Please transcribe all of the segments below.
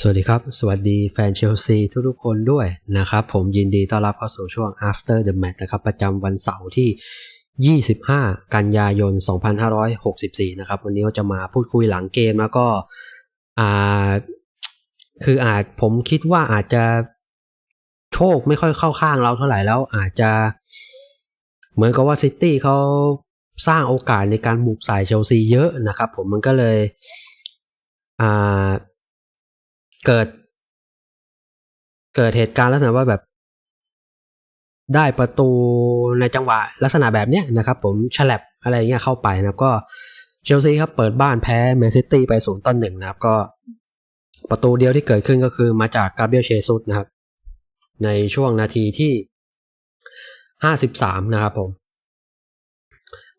สวัสดีครับ สวัสดีแฟนเชลซีทุกๆคนด้วยนะครับ ผมยินดีต้อนรับเข้าสู่ช่วง after the match นะครับ ประจำวันเสาร์ที่ 25 กันยายน 2564 นะครับ วันนี้เราจะมาพูดคุยหลังเกมแล้วก็อ่าคืออาจผมคิดว่าอาจจะโชคไม่ค่อยเข้าข้างเราเท่าไหร่แล้วอาจจะ เหมือนกับว่าซิตี้เขาสร้างโอกาสในการบุกใส่เชลซีเยอะนะครับ ผมมันก็เลยอ่า เกิด เกิดเหตุการณ์ลักษณะว่าแบบ ได้ประตูในจังหวะลักษณะแบบเนี้ยนะครับ ผมฉลับอะไรเงี้ยเข้าไปนะครับ ก็เชลซีครับเปิดบ้านแพ้แมนซิตี้ไปศูนย์ต่อหนึ่งนะครับ ก็ประตูเดียวที่เกิดขึ้นก็คือมาจากกาเบรียลเชซุสนะครับ ในช่วงนาทีที่ห้าสิบสามนะครับผม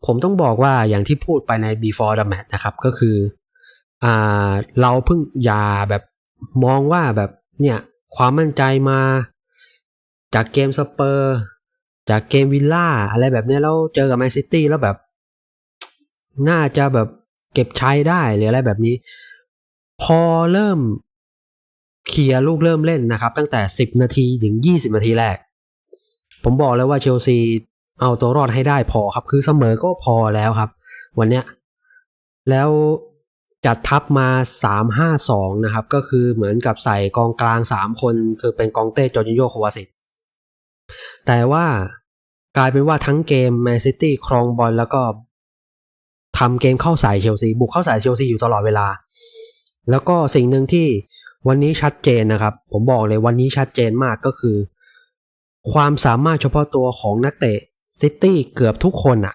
ผมต้องบอกว่าอย่างที่พูดไปใน before the match นะครับ ก็คือ อ่า เราเพิ่งอย่าแบบ มองว่าแบบเนี่ยความมั่นใจมาจากเกมสเปอร์ จากเกมวิลล่าอะไรแบบนี้แล้วเจอกับแมนซิตี้แล้วแบบ น่าจะแบบเก็บใช้ได้หรืออะไรแบบนี้ พอเริ่มเคลียร์ลูกเริ่มเล่นนะครับ ตั้งแต่ 10 นาทีถึง 20 นาทีแรก ผมบอกเลยว่าเชลซีเอาตัวรอดให้ได้พอครับ คือเสมอก็พอแล้วครับ วันเนี้ยแล้ว จัดทัพมา 3-5-2 นะครับ ก็คือเหมือนกับใส่กองกลาง 3 คน คือเป็นกองเต้จอร์จิโยโควาสิตแต่ว่ากลายเป็นว่าทั้งเกมแมนซิตี้ครองบอลแล้วก็ทำเกมเข้าใส่เชลซีบุกเข้าใส่เชลซีอยู่ตลอดเวลา แล้วก็สิ่งหนึ่งที่วันนี้ชัดเจนนะครับ ผมบอกเลยวันนี้ชัดเจนมากก็คือ ความสามารถเฉพาะตัวของนักเตะซิตี้เกือบทุกคนอะ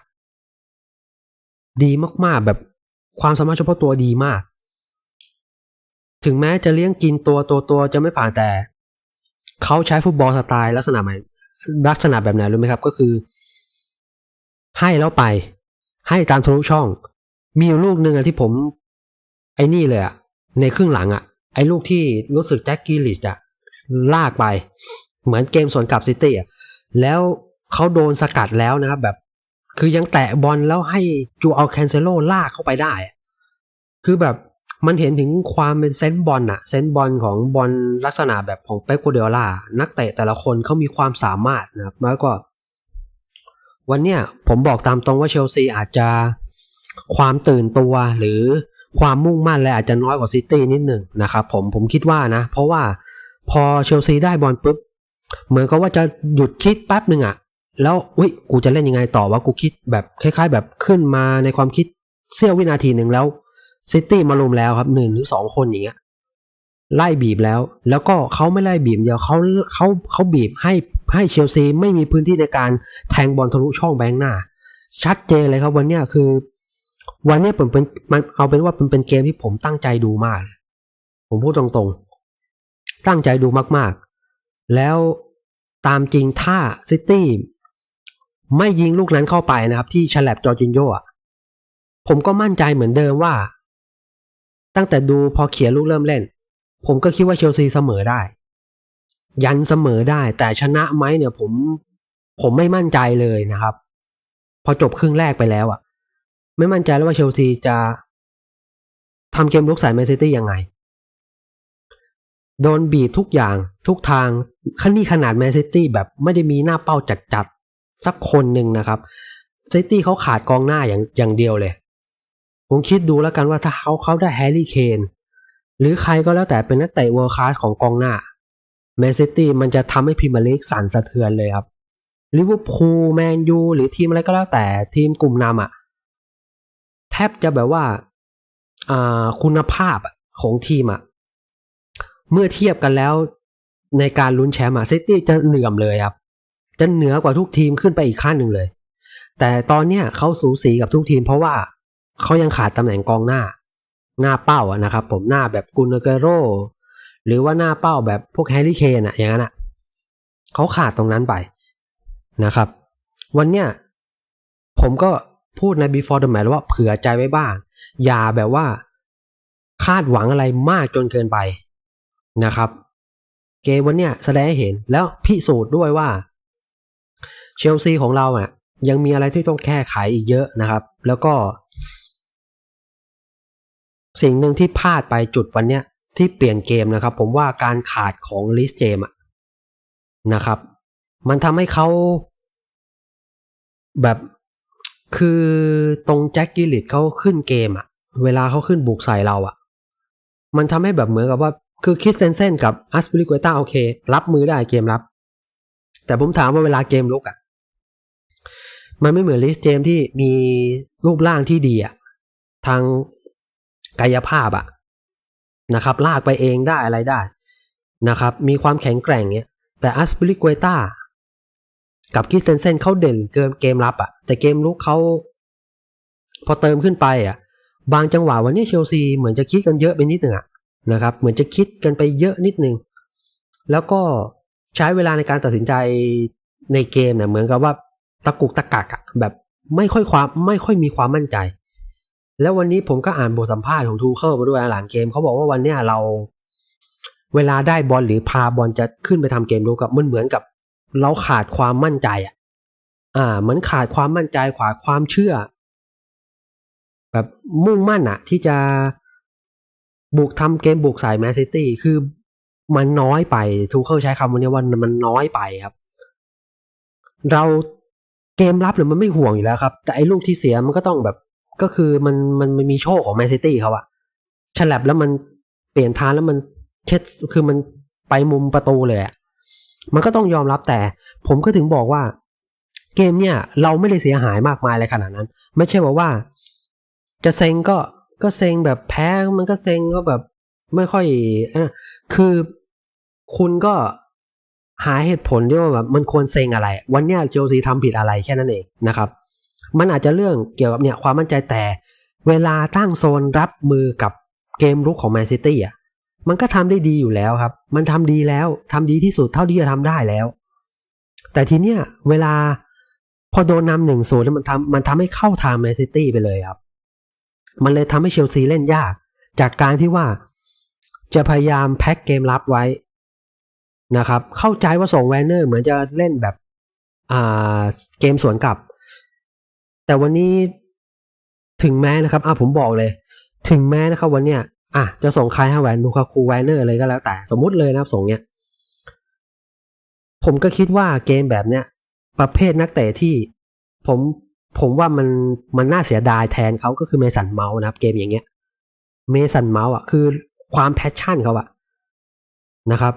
ดีมากๆแบบ ความสามารถเฉพาะตัวดีมาก ถึงแม้จะเลี้ยงกินตัวตัวตัวจะไม่ผ่านแต่ เขาใช้ฟุตบอลสไตล์ลักษณะไหนลักษณะแบบไหนรู้ไหมครับ ก็คือ ให้แล้วไป ให้ตามทะลุช่อง มีลูกหนึ่งอะที่ผม ไอ้นี่เลยอะในครึ่งหลังอะไอ้ลูกที่รู้สึกแจ็คกี้ลิชอะลากไป เหมือนเกมสวนกลับซิตี้อะแล้วเขาโดนสกัดแล้วนะครับ แบบ คือยังแตะบอลแล้วให้จูเอาแคนเซโลลากเข้าไปได้ คือแบบมันเห็นถึงความเป็นเซนต์บอลอะเซนต์บอลของบอลลักษณะแบบของเป๊ปโกเดล่านักเตะแต่ละคนเขามีความสามารถนะครับแล้วก็วันเนี้ยผมบอกตามตรงว่าเชลซีอาจจะความตื่นตัวหรือความมุ่งมั่นอะไรอาจจะน้อยกว่าซิตี้นิดหนึ่งนะครับผมผมคิดว่านะ เพราะว่าพอเชลซีได้บอลปุ๊บ เหมือนกับว่าจะหยุดคิดแป๊บหนึ่งอะ แล้วอุ้ยกูจะเล่นยังไงต่อว่ากูคิดแบบคล้าย ๆ แบบขึ้นมาในความคิดเสี้ยววินาทีหนึ่งแล้วซิตี้มาลุมแล้วครับหนึ่งหรือสองคนอย่างเงี้ยไล่บีบแล้ว แล้วก็เขาไม่ไล่บีบเดียวเขาเขาเขาบีบให้ให้เชลซีไม่มีพื้นที่ในการแทงบอลทะลุช่องแบงค์หน้า ชัดเจนเลยครับ วันเนี้ยคือ วันเนี้ยผมเป็นมันเอาเป็นว่าเป็นเป็นเกมที่ผมตั้งใจดูมาก ผมพูดตรงๆ ตั้งใจดูมากๆ แล้วตามจริงถ้าซิตี้ ไม่ยิงลูกนั้นเข้าไปนะครับ ที่ฉลับจอร์จินโยอะผมก็มั่นใจเหมือนเดิมว่า ตั้งแต่ดูพอเขียนลูกเริ่มเล่น ผมก็คิดว่าเชลซีเสมอได้ ยันเสมอได้ แต่ชนะไหมเนี่ย ผม ผมไม่มั่นใจเลยนะครับ พอจบครึ่งแรกไปแล้วอะ ไม่มั่นใจแล้วว่าเชลซีจะทำเกมลุกใส่แมนซิตี้ยังไง โดนบีบทุกอย่างทุกทางขั้นนี้ขนาดแมนซิตี้แบบไม่ได้มีหน้าเป้าจัดๆ สักคนหนึ่งนะครับซิตี้เขาขาดกองหน้าอย่างอย่างเดียวเลย ผมคิดดูแล้วกันว่าถ้าเขาเขาได้แฮร์รี่เคนหรือใครก็แล้วแต่เป็นนักเตะเวิร์คลาสของกองหน้าแมนซิตี้มันจะทำให้พรีเมียร์ลีกสั่นสะเทือนเลยครับลิเวอร์พูลแมนยูหรือทีมอะไรก็แล้วแต่ทีมกลุ่มนำอะแทบจะแบบว่าคุณภาพของทีมอะเมื่อเทียบกันแล้วในการลุ้นแชมป์อะซิตี้จะเหลื่อมเลยครับ จะเหนือกว่าทุกทีมขึ้นไปอีกขั้นหนึ่งเลย แต่ตอนเนี้ยเขาสูสีกับทุกทีมเพราะว่าเขายังขาดตำแหน่งกองหน้า หน้าเป้าอะนะครับ ผมหน้าแบบกุนเกโรหรือว่าหน้าเป้าแบบพวกแฮร์รี่เคนอะอย่างนั้นอะเขาขาดตรงนั้นไปนะครับ วันเนี้ยผมก็พูดใน before the match ว่าเผื่อใจไว้บ้าง อย่าแบบว่าคาดหวังอะไรมากจนเกินไปนะครับ เกมวันเนี้ยแสดงให้เห็นแล้วพิสูจน์ด้วยว่า ชลซีของเราอะ ยังมีอะไรที่ต้องแก้ไขอีกเยอะนะครับ แล้วก็ สิ่งหนึ่งที่พลาดไปจุดวันเนี้ยที่เปลี่ยนเกมนะครับ ผมว่าการขาดของลิสเจมอะนะครับ มันทำให้เขาแบบคือตรงแจ็คกิลิตเขาขึ้นเกมอะเวลาเขาขึ้นบุกใส่เราอะมันทำให้แบบเหมือนกับว่า คือคิดเซนเซนกับอัสปริกเวต้าโอเค รับมือได้เกมรับ แต่ผมถามว่าเวลาเกมลุกอะ มันไม่เหมือนลิสเจมที่มีรูปร่างที่ดีอะทางกายภาพอะนะครับ ลากไปเองได้อะไรได้นะครับ มีความแข็งแกร่งเนี้ย แต่อัสปริกเวต้ากับคิสเตนเซนเขาเด่นเกินเกมรับอะแต่เกมลุกเขาพอเติมขึ้นไปอะบางจังหวะวันนี้เชลซีเหมือนจะคิดกันเยอะไปนิดหนึ่งอะนะครับ เหมือนจะคิดกันไปเยอะนิดนึงแล้วก็ใช้เวลาในการตัดสินใจในเกมเนี่ยเหมือนกับว่า ตะกุกตะกักอะแบบไม่ค่อยความไม่ค่อยมีความมั่นใจ แล้ววันนี้ผมก็อ่านบทสัมภาษณ์ของทูเคิลมาด้วยหลังเกมเขาบอกว่าวันเนี้ยเรา เวลาได้บอลหรือพาบอลจะขึ้นไปทำเกมรุกกับมันเหมือนกับ เราขาดความมั่นใจอะ อ่าเหมือนขาดความมั่นใจขาดความเชื่อ แบบมุ่งมั่นอะที่จะบุกทำเกมบุกใส่แมนซิตี้คือมันน้อยไปทูเคิลใช้คำวันนี้ว่ามันน้อยไปครับ เรา เกมรับเนี่ยมันไม่ห่วงอยู่แล้วครับ แต่ไอ้ลูกที่เสียมันก็ต้องแบบ ก็คือมันมันมันมีโชคของแมนซิตี้เขาอะฉลับแล้วมันเปลี่ยนทางแล้วมันเช็ดคือมันไปมุมประตูเลยอะมันก็ต้องยอมรับแต่ ผมก็ถึงบอกว่า เกมเนี่ย เราไม่ได้เสียหายมากมายอะไรขนาดนั้น ไม่ใช่ว่าว่า จะเซ็งก็ก็เซ็งแบบแพ้มันก็เซ็งก็แบบไม่ค่อยอคือคุณก็ หาเหตุผลที่ว่าแบบมันควรเซ็งอะไร วันเนี้ยเชลซีทำผิดอะไรแค่นั้นเองนะครับ มันอาจจะเรื่องเกี่ยวกับเนี่ยความมั่นใจแต่ เวลาตั้งโซนรับมือกับเกมรุกของแมนซิตี้อะมันก็ทำได้ดีอยู่แล้วครับ มันทำดีแล้วทำดีที่สุดเท่าที่จะทำได้แล้ว แต่ทีเนี้ยเวลาพอโดนนำหนึ่งศูนย์มันทำมันทำให้เข้าทางแมนซิตี้ไปเลยครับ มันเลยทำให้เชลซีเล่นยาก จากการที่ว่าจะพยายามแพ็กเกมรับไว้ นะครับ เข้าใจว่าส่งแวนเนอร์เหมือนจะเล่นแบบอ่าเกมสวนกลับ แต่วันนี้ถึงแม้นะครับอะผมบอกเลย ถึงแม้นะครับ วันเนี้ยอะจะส่งใครให้แวนลูคาคูแวนเนอร์อะไรก็แล้วแต่สมมุติเลยนะครับส่งเนี้ยผมก็คิดว่าเกมแบบเนี้ยประเภทนักเตะที่ผมผมว่ามันมันน่าเสียดายแทนเขาก็คือเมสันเมาส์นะครับ เกมอย่างเงี้ย เมสันเมาส์อะคือความแพชชั่นเขาอะนะครับ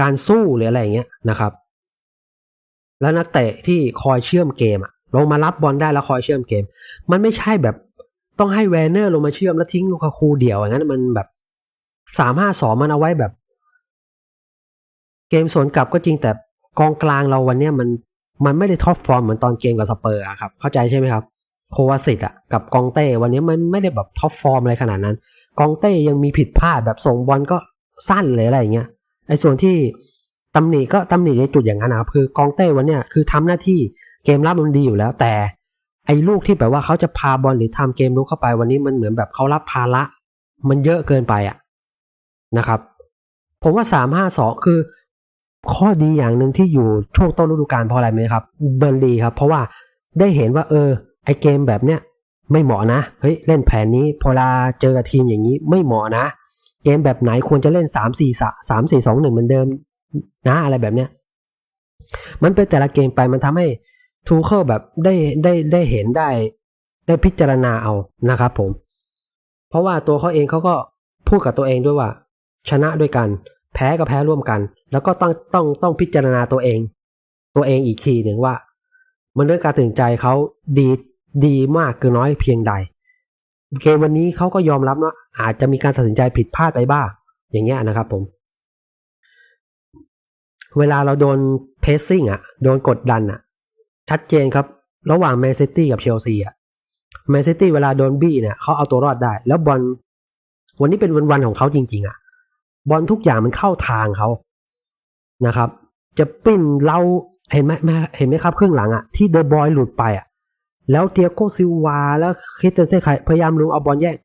การสู้หรืออะไรเงี้ยนะครับ แล้วนักเตะที่คอยเชื่อมเกมอะลงมารับบอลได้แล้วคอยเชื่อมเกม มันไม่ใช่แบบต้องให้แวนเนอร์ลงมาเชื่อมแล้วทิ้งลูกาคูเดี่ยวอย่างนั้นมันแบบสามห้าสองมันเอาไว้แบบ เกมสวนกลับก็จริงแต่กองกลางเราวันเนี้ยมันมันไม่ได้ท็อปฟอร์มเหมือนตอนเกมกับสเปอร์อะครับ เข้าใจใช่ไหมครับโควาสิตอะกับกองเต้วันนี้มันไม่ได้แบบท็อปฟอร์มอะไรขนาดนั้น กองเต้ยังมีผิดพลาดแบบส่งบอลก็สั้นเลยอะไรอย่างเงี้ย ไอ้ส่วนที่ตำหนิก็ตำหนิในจุดอย่างนั้นนะครับคือกองเต้วันเนี้ยคือทำหน้าที่เกมรับมันดีอยู่แล้ว แต่ไอ้ลูกที่แบบว่าเขาจะพาบอลหรือทำเกมลุกเข้าไปวันนี้มันเหมือนแบบเขารับภาระมันเยอะเกินไปอะนะครับ ผมว่าสามห้าสองคือ ข้อดีอย่างหนึ่งที่อยู่ช่วงต้นฤดูกาลเพราะอะไรไหมครับ เบิร์นดีครับ เพราะว่าได้เห็นว่า เออ ไอเกมแบบเนี้ยไม่เหมาะนะเฮ้ยเล่นแผนนี้พอลาเจอกับทีมอย่างนี้ไม่เหมาะนะ เกมแบบไหนควรจะเล่นสามสี่สามสี่สองหนึ่งเหมือนเดิมนะอะไรแบบเนี้ย มันเป็นแต่ละเกมไปมันทำให้ทูเคิลแบบได้ได้ได้เห็นได้ได้พิจารณาเอานะครับผม เพราะว่าตัวเขาเองเขาก็พูดกับตัวเองด้วยว่า ชนะด้วยกัน แพ้ก็แพ้ร่วมกัน แล้วก็ต้องต้องต้องพิจารณาตัวเอง ตัวเองอีกทีหนึ่งว่า มันเรื่องการตัดสินใจเขาดีดีมากคือน้อยเพียงใด เกมวันนี้เขาก็ยอมรับว่าอาจจะมีการตัดสินใจผิดพลาดไปบ้างอย่างเงี้ยนะครับผม เวลาเราโดนเพสซิ่งอะ โดนกดดันอะ ชัดเจนครับ ระหว่างแมนซิตี้กับเชลซีอะแมนซิตี้เวลาโดนบี้เนี่ยเขาเอาตัวรอดได้ แล้วบอลวันนี้เป็นวันวันของเขาจริง ๆ อะ บอลทุกอย่างมันเข้าทางเขานะครับ จะปิ้นเราเห็นไหมเห็นไหมครับครึ่งหลังอะที่เดอะบอยหลุดไปอะ แล้วเตียโกซิลวาแล้วคริสเตนเซ่ไคพยายามลงเอาบอลแยก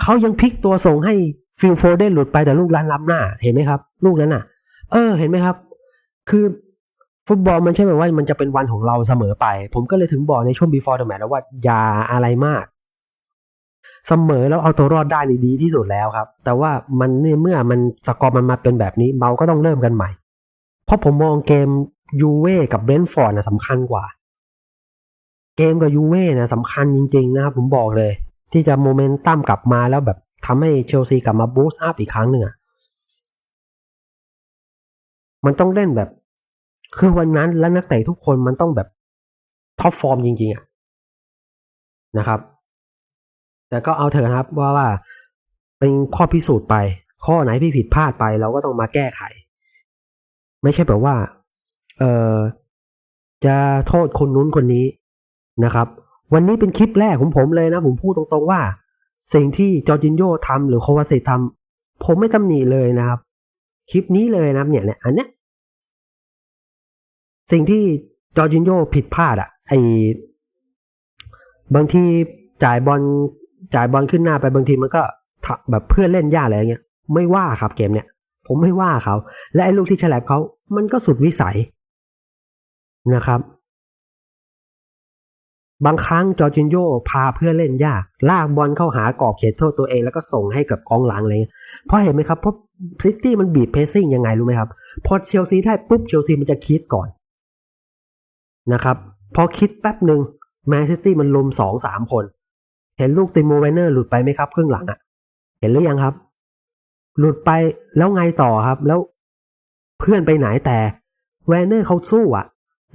เขายังพลิกตัวส่งให้ฟิลโฟเดนหลุดไปแต่ลูกลันล้ำหน้า เห็นไหมครับ ลูกนั้นอะ เออ เห็นไหมครับ คือฟุตบอลมันใช่ไหมว่ามันจะเป็นวันของเราเสมอไป ผมก็เลยถึงบอกในช่วง before the match แล้วว่าอย่าอะไรมาก เสมอแล้วเอาตัวรอดได้นี่ดีที่สุดแล้วครับ แต่ว่ามันเนี่ยเมื่อมันสกอร์มันมาเป็นแบบนี้เมาก็ต้องเริ่มกันใหม่ เพราะผมมองเกมยูเว่กับเบรนท์ฟอร์ดนะสำคัญกว่า เกมกับยูเว่นะสำคัญจริง ๆ นะครับผมบอกเลย ที่จะโมเมนตัมกลับมาแล้วแบบทำให้เชลซีกลับมาบูสต์อัพอีกครั้งหนึ่งอะมันต้องเล่นแบบ คือวันนั้นและนักเตะทุกคนมันต้องแบบท็อปฟอร์มจริง ๆอะนะครับ แต่ก็เอาเถอะนะครับว่าว่าเป็นข้อพิสูจน์ไป ข้อไหนที่ผิดพลาดไปเราก็ต้องมาแก้ไข ไม่ใช่แบบว่า เออจะโทษคนนู้นคนนี้ นะครับ วันนี้เป็นคลิปแรกของผมเลยนะ ผมพูดตรงๆว่า สิ่งที่จอร์จินโยทำหรือโควาเซตทำผมไม่ตำหนิเลยนะครับ คลิปนี้เลยนะเนี่ยเนี่ยอันเนี้ยสิ่งที่จอร์จินโยผิดพลาดอะไอบางทีจ่ายบอลจ่ายบอลขึ้นหน้าไปบางทีมันก็แบบเพื่อนเล่นยากอะไรเงี้ย ไม่ว่าครับเกมเนี่ย ผมไม่ว่าเขา และไอ้ลูกที่ฉลับเขา มันก็สุดวิสัยนะครับ บางครั้งจอร์จินโยพาเพื่อเล่นยากลากบอลเข้าหากรอบเขตโทษตัวเองแล้วก็ส่งให้กับกองหลังอะไรเงี้ยเพราะเห็นไหมครับเพราะซิตี้มันบีบเพสซิ่งยังไงรู้ไหมครับ พอเชลซีได้ปุ๊บเชลซีมันจะคิดก่อนนะครับ พอคิดแป๊บหนึ่งแมนซิตี้มันลุมสองสามคน เห็นลูกติโมเวนเนอร์หลุดไปไหมครับครึ่งหลังอะ่ะ เห็นหรือยังครับ หลุดไปแล้วไงต่อครับ แล้วเพื่อนไปไหนแต่แวนเนอร์เขาสู้อะ่ะ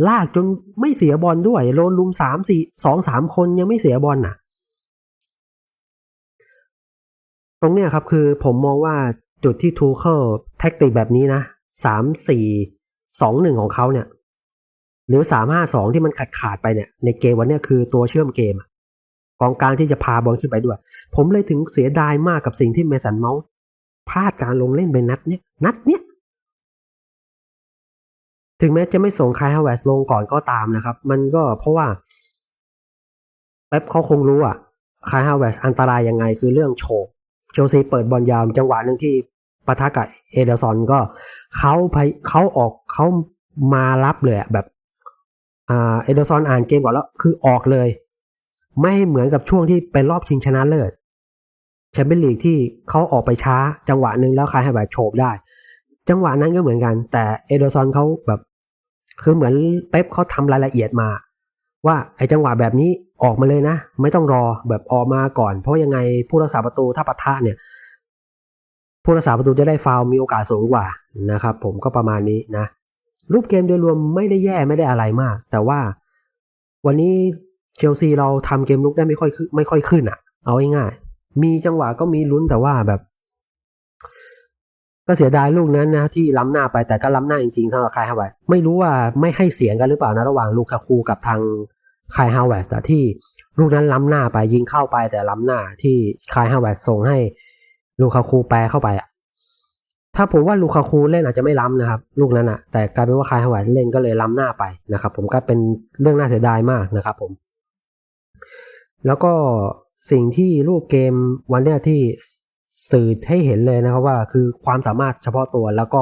ลากจนไม่เสียบอลด้วยโดนลุมสามสี่สองสามคนยังไม่เสียบอลน่ะ ตรงเนี้ยครับคือผมมองว่าจุดที่ทูเคิลแท็กติกแบบนี้นะสามสี่สองหนึ่งของเขาเนี่ย หรือสามห้าสองที่มันขาดขาดไปเนี่ย ในเกมวันเนี้ยคือตัวเชื่อมเกมกองกลางที่จะพาบอลขึ้นไปด้วย ผมเลยถึงเสียดายมากกับสิ่งที่เมสันเมาส์พลาดการลงเล่นไปนัดเนี้ยนัดเนี้ย ถึงแม้จะไม่ส่งคายฮาวเวสลงก่อนก็ตามนะครับ มันก็เพราะว่าเป๊ปเขาคงรู้อะคายฮาวเวสอันตรายยังไงคือเรื่องโฉบเชลซีเปิดบอลยาวจังหวะหนึ่งที่ปะทะกับเอเดลซอนก็เขาไปเขาออกเขามารับเลยแบบอ่าเอเดลซอนอ่านเกมก่อนแล้วคือออกเลย ไม่เหมือนกับช่วงที่เป็นรอบชิงชนะเลิศแชมเปี้ยนลีกที่เขาออกไปช้าจังหวะหนึ่งแล้วคายฮาวเวสโฉบได้ จังหวะนั้นก็เหมือนกัน แต่เอเดลซอนเขาแบบ คือเหมือนเป๊ปเขาทำรายละเอียดมา ว่าไอ้จังหวะแบบนี้ออกมาเลยนะ ไม่ต้องรอแบบออกมาก่อน เพราะยังไงผู้รักษาประตูถ้าปะทะเนี่ย ผู้รักษาประตูจะได้ฟาวมีโอกาสสูงกว่านะครับ ผมก็ประมาณนี้นะรูปเกมโดยรวมไม่ได้แย่ไม่ได้อะไรมาก แต่ว่าวันนี้เชลซีเราทำเกมลุกได้ไม่ค่อยไม่ค่อยขึ้นอะ เอาง่ายๆมีจังหวะก็มีลุ้นแต่ว่าแบบ ก็เสียดายลูกนั้นนะที่ล้ำหน้าไปแต่ก็ล้ำหน้าจริงๆสำหรับคายฮาวเวสไม่รู้ว่าไม่ให้เสียงกันหรือเปล่านะระหว่างลูคาคูกับทางคายฮาวเวสแต่ที่ลูกนั้นล้ำหน้าไปยิงเข้าไปแต่ล้ำหน้าที่คายฮาวเวสส่งให้ลูคาคูแปรเข้าไปอะถ้าผมว่าลูคาคูเล่นอาจจะไม่ล้ำนะครับ ลูกนั้นอะแต่กลายเป็นว่าคายฮาวเวสเล่นก็เลยล้ำหน้าไปนะครับ ผมก็เป็นเรื่องน่าเสียดายมากนะครับ ผม แล้วก็สิ่งที่รูปเกมวันเนี้ยที่ สื่อให้เห็นเลยนะครับว่าคือความสามารถเฉพาะตัวแล้วก็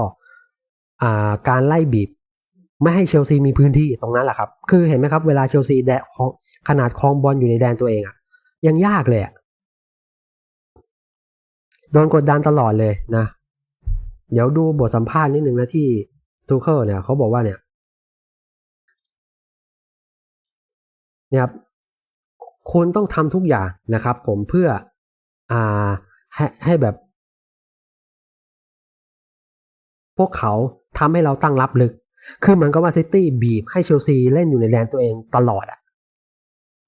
การไล่บีบ ไม่ให้เชลซีมีพื้นที่ตรงนั้นแหละครับ คือเห็นไหมครับ เวลาเชลซีแดะขนาดคลองบอลอยู่ในแดนตัวเองอะยังยากเลยอะโดนกดดันตลอดเลยนะ เดี๋ยวดูบทสัมภาษณ์นิดหนึ่งนะที่ทูเคิลเนี่ยเขาบอกว่าเนี่ยเนี่ยครับคุณต้องทำทุกอย่างนะครับ ผมเพื่ออ่า ให้ให้แบบ พวกเขาทำให้เราตั้งรับลึก คือเหมือนกับว่าซิตี้บีบให้เชลซีเล่นอยู่ในแดนตัวเองตลอดอะ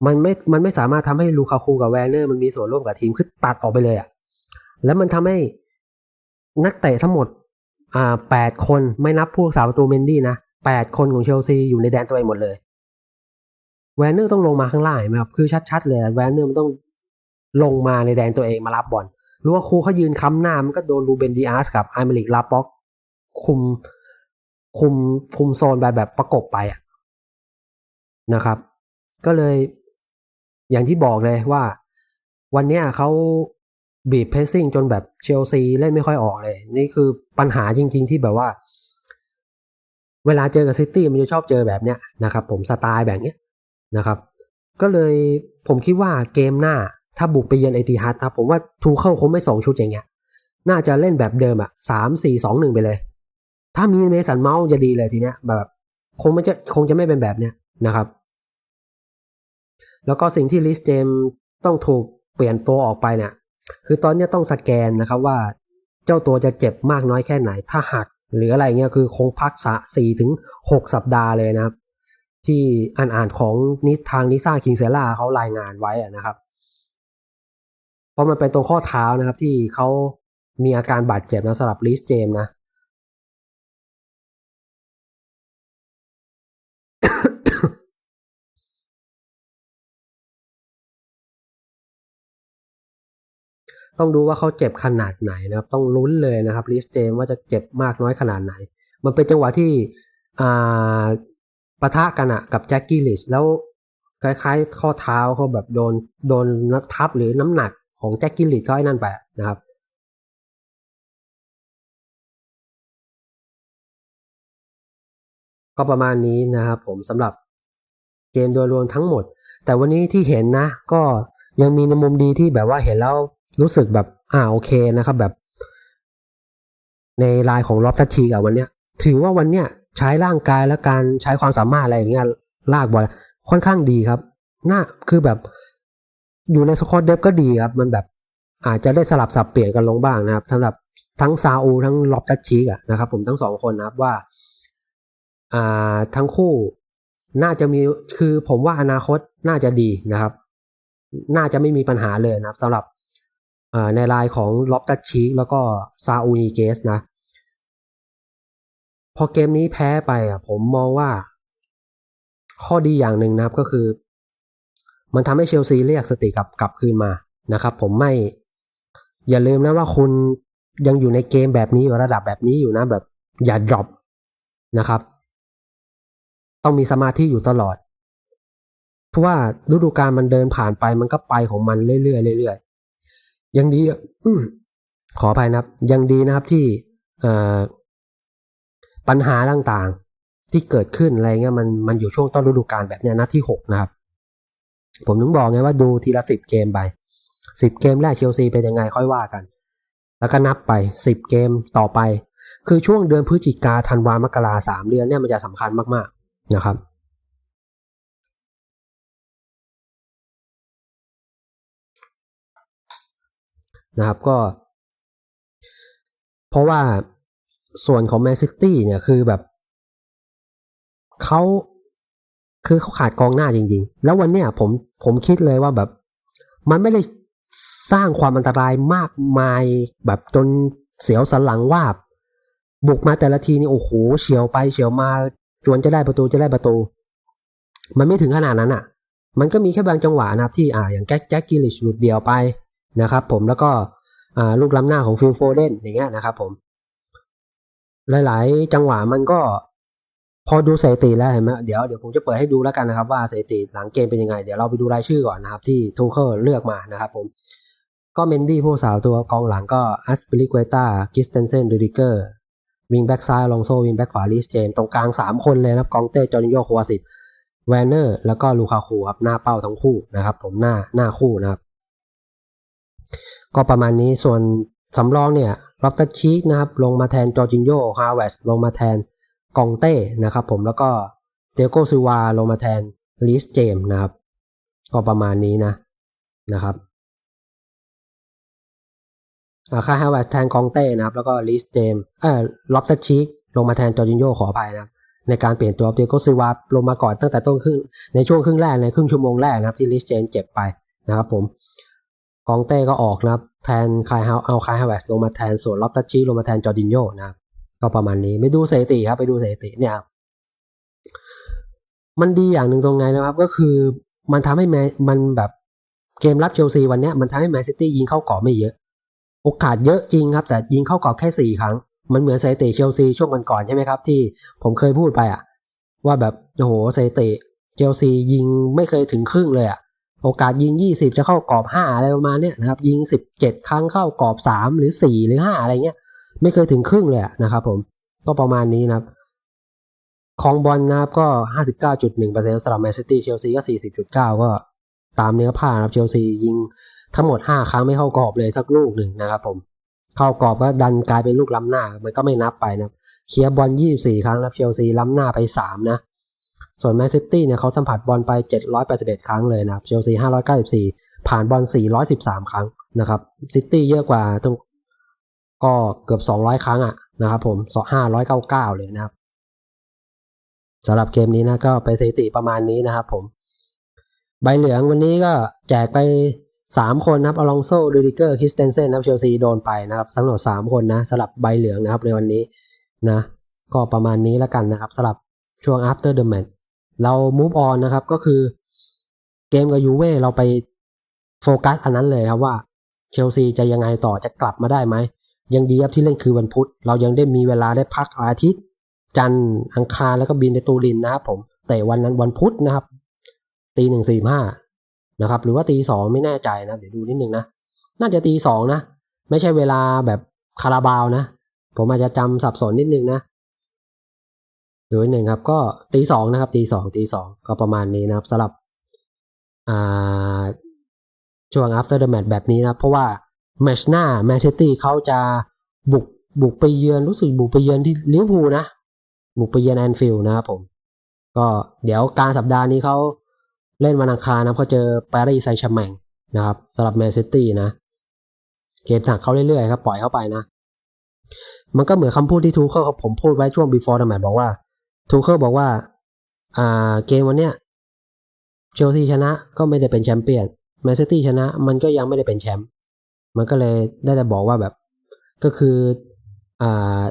มันไม่ มันไม่สามารถทำให้ลูคาคูกับแวนเนอร์มันมีส่วนร่วมกับทีมคือตัดออกไปเลยอะ แล้วมันทำให้นักเตะทั้งหมด อ่าแปดคนไม่นับพวกสาวประตูเมนดี้นะแปดคนของเชลซีอยู่ในแดนตัวเองหมดเลยแวนเนอร์ต้องลงมาข้างล่างไหมครับ คือชัดๆเลย แวนเนอร์มันต้องลงมาในแดนตัวเองมารับบอล รู้ว่าครูเขายืนค้ำหน้ามันก็โดนรูเบนดีอาร์สกับไอเมริกลาป็อกคุมคุมคุมโซนไปแบบประกบไปอะนะครับ ก็เลยอย่างที่บอกเลยว่า วันเนี้ยเขาบีบเพสซิ่งจนแบบเชลซีเล่นไม่ค่อยออกเลย นี่คือปัญหาจริง ๆ ที่แบบว่า เวลาเจอกับซิตี้มันจะชอบเจอแบบเนี้ยนะครับ ผมสไตล์แบบเนี้ยนะครับ ก็เลยผมคิดว่าเกมหน้า ถ้าบุกไปเยือนเอติฮัดนะผมว่าทูเคิลคงไม่ส่งชุดอย่างเงี้ย น่าจะเล่นแบบเดิมอะสามสี่สองหนึ่งไปเลย ถ้ามีเมสันเมาส์จะดีเลยทีเนี้ยแบบคงไม่จะคงจะไม่เป็นแบบเนี้ยนะครับ แล้วก็สิ่งที่ลิสเจมต้องถูกเปลี่ยนตัวออกไปเนี่ยคือตอนนี้ต้องสแกนนะครับว่าเจ้าตัวจะเจ็บมากน้อยแค่ไหน ถ้าหักหรืออะไรเงี้ยคือคงพักสะสี่ถึงหกสัปดาห์เลยนะครับ ที่อ่านอ่านของนิทางนิซ่าคิงเซล่าเขารายงานไว้นะครับ เพราะมันเป็นตรงข้อเท้านะครับ ที่เขามีอาการบาดเจ็บนะสำหรับลิสเจมนะต้องดูว่าเขาเจ็บขนาดไหนนะครับ ต้องลุ้นเลยนะครับลิสเจมว่าจะเจ็บมากน้อยขนาดไหน มันเป็นจังหวะที่อ่าปะทะกันอะกับแจ็คกี้ลิชแล้วคล้ายๆข้อเท้าเขาแบบโดนโดนนับทับหรือน้ำหนัก ของแจ็คกี้ลิชเขาไอ้นั่นไปนะครับก็ประมาณนี้นะครับผมสำหรับเกมโดยรวมทั้งหมด แต่วันนี้ที่เห็นนะ ก็ยังมีในมุมดีที่แบบว่าเห็นแล้วรู้สึกแบบอ่าโอเคนะครับแบบ ในลายของล็อบทัชชีกับวันเนี้ย ถือว่าวันเนี้ยใช้ร่างกายและการใช้ความสามารถอะไรอย่างเงี้ยลากบอลค่อนข้างดีครับน่าคือแบบ อยู่ในสกอตเดฟก็ดีครับ มันแบบอาจจะได้สลับสับเปลี่ยนกันลงบ้างนะครับสำหรับทั้งซาอูทั้งล็อบทัชชีกะนะครับ ผมทั้งสองคนนะครับว่าอ่าทั้งคู่น่าจะมีคือผมว่าอนาคตน่าจะดีนะครับ น่าจะไม่มีปัญหาเลยนะครับสำหรับในลายของล็อบตัชชีแล้วก็ซาอูนีเกสนะ พอเกมนี้แพ้ไปอะผมมองว่าข้อดีอย่างหนึ่งนะครับก็คือ มันทำให้เชลซีเรียกสติกลับกลับคืนมานะครับ ผมไม่ อย่าลืมนะว่าคุณยังอยู่ในเกมแบบนี้อยู่ระดับแบบนี้อยู่นะแบบอย่าดรอปนะครับ ต้องมีสมาธิอยู่ตลอด เพราะว่าฤดูกาลมันเดินผ่านไปมันก็ไปของมันเรื่อยๆเรื่อยๆยังดีอขออภัยนะครับ ยังดีนะครับที่ปัญหาต่างๆ ที่เกิดขึ้นอะไรเงี้ยมันมันอยู่ช่วงต้นฤดูกาลแบบเนี้ยนัดที่หกนะครับ ผมถึงบอกไงว่าดูทีละสิบเกมไปสิบเกมแรกเชลซีเป็นยังไงค่อยว่ากัน แล้วก็นับไปสิบเกมต่อไป คือช่วงเดือนพฤศจิกาธันวามกราสามเดือนเนี่ยมันจะสำคัญมากๆนะครับนะครับก็ เพราะว่าส่วนของแมนซิตี้เนี่ยคือแบบเขา คือเขาขาดกองหน้าจริง ๆ แล้ววันเนี้ยผมผมคิดเลยว่าแบบ มันไม่ได้สร้างความอันตรายมากมายแบบจนเสียวสันหลังวาบ บุกมาแต่ละทีนี่โอ้โหเฉียวไปเฉียวมาจวนจะได้ประตูจะได้ประตู มันไม่ถึงขนาดนั้นอะ มันก็มีแค่บางจังหวะนะครับที่อ่าอย่างแจ็คแจ็คกิลิชหลุดเดียวไปนะครับ ผมแล้วก็อ่าลูกล้ำหน้าของฟิลโฟเดนอย่างเงี้ยนะครับ ผม หลาย ๆ จังหวะมันก็ พอดูสถิติแล้วเห็นไหมเดี๋ยวเดี๋ยวผมจะเปิดให้ดูแล้วกันนะครับว่าสถิติหลังเกมเป็นยังไง เดี๋ยวเราไปดูรายชื่อก่อนนะครับ ที่ทูเคิลเลือกมานะครับผมก็เมนดี้ผู้สาวตัวกองหลังก็อัสเปริกเวต้ากิสเตนเซนดูดิเกอร์วิงแบ็กซ้ายลองโซวิงแบ็กขวาลิสเจมตรงกลาง 3 คนเลยนะครับกองเต้จอร์นิโยโควาสิตแวนเนอร์ แล้วก็ลูคาคูครับหน้าเป้าทั้งคู่นะครับ ผมหน้าหน้าคู่นะครับ ก็ประมาณนี้ส่วนสำรองเนี่ยล็อบตัชีกนะครับ ลงมาแทนจอร์จินโยฮาวเวสลงมาแทน กองเต้นะครับผมแล้วก็เตโกซิวาลงมาแทนลิสเจมนะครับ ก็ประมาณนี้นะนะครับค่าฮาวเวสแทนกองเต้นะครับ แล้วก็ลิสเจมเออล็อบตัชีกลงมาแทนจอร์จินโยขออภัยนะครับในการเปลี่ยนตัวเตโกซิวาลงมาก่อนตั้งแต่ต้นครึ่งในช่วงครึ่งแรกในครึ่งชั่วโมงแรกนะครับที่ลิสเจมเจ็บไปนะครับผมกองเต้ก็ออกนะครับ แทนคายฮาวเอาคายฮาวเวสลงมาแทนส่วนล็อบตัชีลงมาแทนจอร์ดินโยนะครับ ก็ประมาณนี้ไม่ดูสถิติครับ ไปดูสถิติเนี่ยมันดีอย่างหนึ่งตรงไงนะครับ ก็คือมันทำให้แมมันแบบเกมรับเชลซีวันนี้มันทำให้แมนซิตี้ยิงเข้ากรอบไม่เยอะ โอกาสเยอะจริงครับ แต่ยิงเข้ากรอบแค่สี่ครั้ง มันเหมือนสถิติเชลซีช่วงก่อนๆใช่ไหมครับ ที่ผมเคยพูดไปอะว่าแบบโอ้โหสถิติเชลซียิงไม่เคยถึงครึ่งเลยอะโอกาสยิง 20 จะเข้ากรอบ 5 อะไรประมาณเนี้ยนะครับ ยิง 17 ครั้งเข้ากรอบ 3 หรือ 4 หรือ 5 อะไรเงี้ย ไม่เคยถึงครึ่งเลยนะครับผมก็ประมาณนี้นะครับ ของบอลนะครับก็ 59.1%สำหรับแมนซิตี้เชลซีก็ 40.9 ก็ตามเนื้อผ้านะครับเชลซียิงทั้งหมด 5 ครั้งไม่เข้ากรอบเลยสักลูกหนึ่งนะครับผม เข้ากรอบก็ดันกลายเป็นลูกล้ำหน้า มันก็ไม่นับไปนะครับเคลียร์บอล 24 ครั้งแล้วเชลซีล้ำหน้าไป 3 นะ ส่วนแมนซิตี้เนี่ยเขาสัมผัสบอลไป 781 ครั้งเลยนะครับเชลซี 594 ผ่านบอล 413 ครั้งนะครับซิตี้เยอะกว่าตรง ก็เกือบ 200 ครั้งอะนะครับผม599 เลยนะครับสำหรับเกมนี้นะก็ไปสถิติประมาณนี้นะครับผม ใบเหลืองวันนี้ก็แจกไป 3 คนนะครับอลองโซดูดิเกอร์ คริสเตนเซนนะครับเชลซีโดนไปนะครับสำหรับ3คนนะสำหรับใบเหลืองนะครับในวันนี้นะ ก็ประมาณนี้แล้วกันนะครับสำหรับช่วง after the match เรา move on นะครับก็คือเกมกับยูเว่เราไปโฟกัสอันนั้นเลยครับว่าเชลซีจะยังไงต่อจะกลับมาได้ไหม ยังดีครับที่เล่นคือวันพุธ เรายังได้มีเวลาได้พักอาทิตย์ จันทร์อังคารแล้วก็บินไปตูรินนะครับผมแต่วันนั้นวันพุธนะครับตีหนึ่งสี่ห้านะครับ หรือว่าตีสองไม่แน่ใจนะเดี๋ยวดูนิดนึงนะน่าจะตีสองนะ ไม่ใช่เวลาแบบคาราบาวนะ ผมอาจจะจำสับสนนิดนึงนะดูนิดหนึ่งครับ ก็ตีสองนะครับตีสองตีสองก็ประมาณนี้นะครับสำหรับช่วง after the match แบบนี้นะเพราะว่า แมชหน้าแมนเชสเตอร์เขาจะบุกบุกไปเยือนรู้สึกบุกไปเยือนที่ลิเวอร์พูลนะ บุกไปเยือนแอนฟิลด์นะครับผม ก็เดี๋ยวกลารสัปดาห์นี้เขาเล่นวันอังคารนะเขาเจอปารีสแซแชร์แมงนะครับสำหรับแมนซิตี้นะ เกมถักเขาเรื่อยๆครับปล่อยเข้าไปนะ มันก็เหมือนคำพูดที่ทูเคิลผมพูดไว้ช่วง before the match บอกว่าทูเคิลบอกว่าอ่าเกมวันเนี้ยเชลซีชนะก็ไม่ได้เป็นแชมเปี้ยนแมนซิตี้ชนะ มันก็ยังไม่ได้เป็นแชมป์ มันก็เลยได้แต่บอกว่าแบบ ก็คืออ่า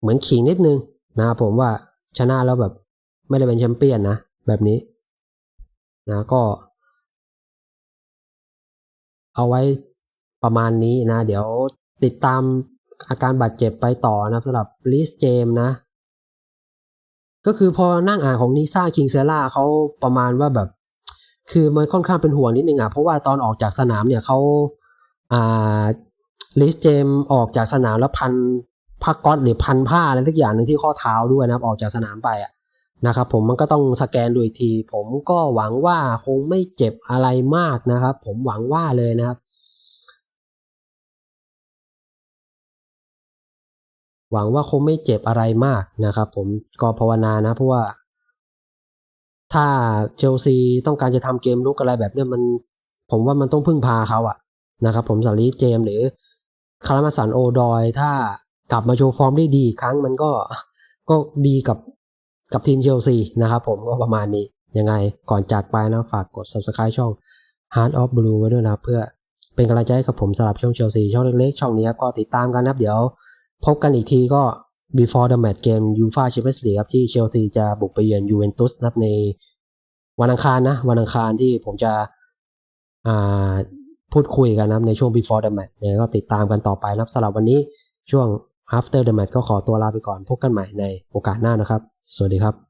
เหมือนขิงนิดนึงนะครับผมว่าชนะแล้วแบบ ไม่ได้เป็นแชมเปี้ยนนะ แบบนี้ นะก็ เอาไว้ประมาณนี้นะ เดี๋ยวติดตามอาการบาดเจ็บไปต่อนะสำหรับลิสเจมนะ ก็คือพอนั่งอ่านของนิซ่าคิงเซล่าเขาประมาณว่าแบบ คือมันค่อนข้างเป็นห่วงนิดนึงอะเพราะว่าตอนออกจากสนามเนี่ยเขาอ่า ลิสเจมออกจากสนามแล้วพันผ้าก๊อตหรือพันผ้าอะไรสักอย่างหนึ่งที่ข้อเท้าด้วยนะครับ ออกจากสนามไปอะนะครับผมมันก็ต้องสแกนดูอีกที ผมก็หวังว่าคงไม่เจ็บอะไรมากนะครับ ผมหวังว่าเลยนะครับ หวังว่าคงไม่เจ็บอะไรมากนะครับ ผมก็ภาวนานะเพราะว่า ถ้าเชลซีต้องการจะทำเกมลุกอะไรแบบนี้มัน ผมว่ามันต้องพึ่งพาเขาอะ นะครับผมสารีเจมหรือคารามาสันโอดอย ถ้ากลับมาโชว์ฟอร์มได้ดีอีกครั้งมันก็ก็ดีกับกับทีมเชลซีนะครับผมก็ประมาณนี้ยังไงก่อนจากไปนะฝากกด subscribe ช่อง Heart of Blue ไว้ด้วยนะเพื่อเป็นกำลังใจให้กับผมสำหรับช่องเชลซีช่องเล็กๆ ช่องนี้ครับก็ติดตามกันนะครับเดี๋ยว พบกันอีกทีก็ before the match game UEFA Champions League ครับที่เชลซีจะบุกไปเยือนยูเวนตุสนะครับในวันอังคารนะ วันอังคารที่ผมจะอ่า พูดคุยกันนะครับในช่วง before the match เนี่ยก็ติดตามกันต่อไปนะครับสำหรับวันนี้ช่วง after the match ก็ขอตัวลาไปก่อนพบกันใหม่ในโอกาสหน้านะครับ สวัสดีครับ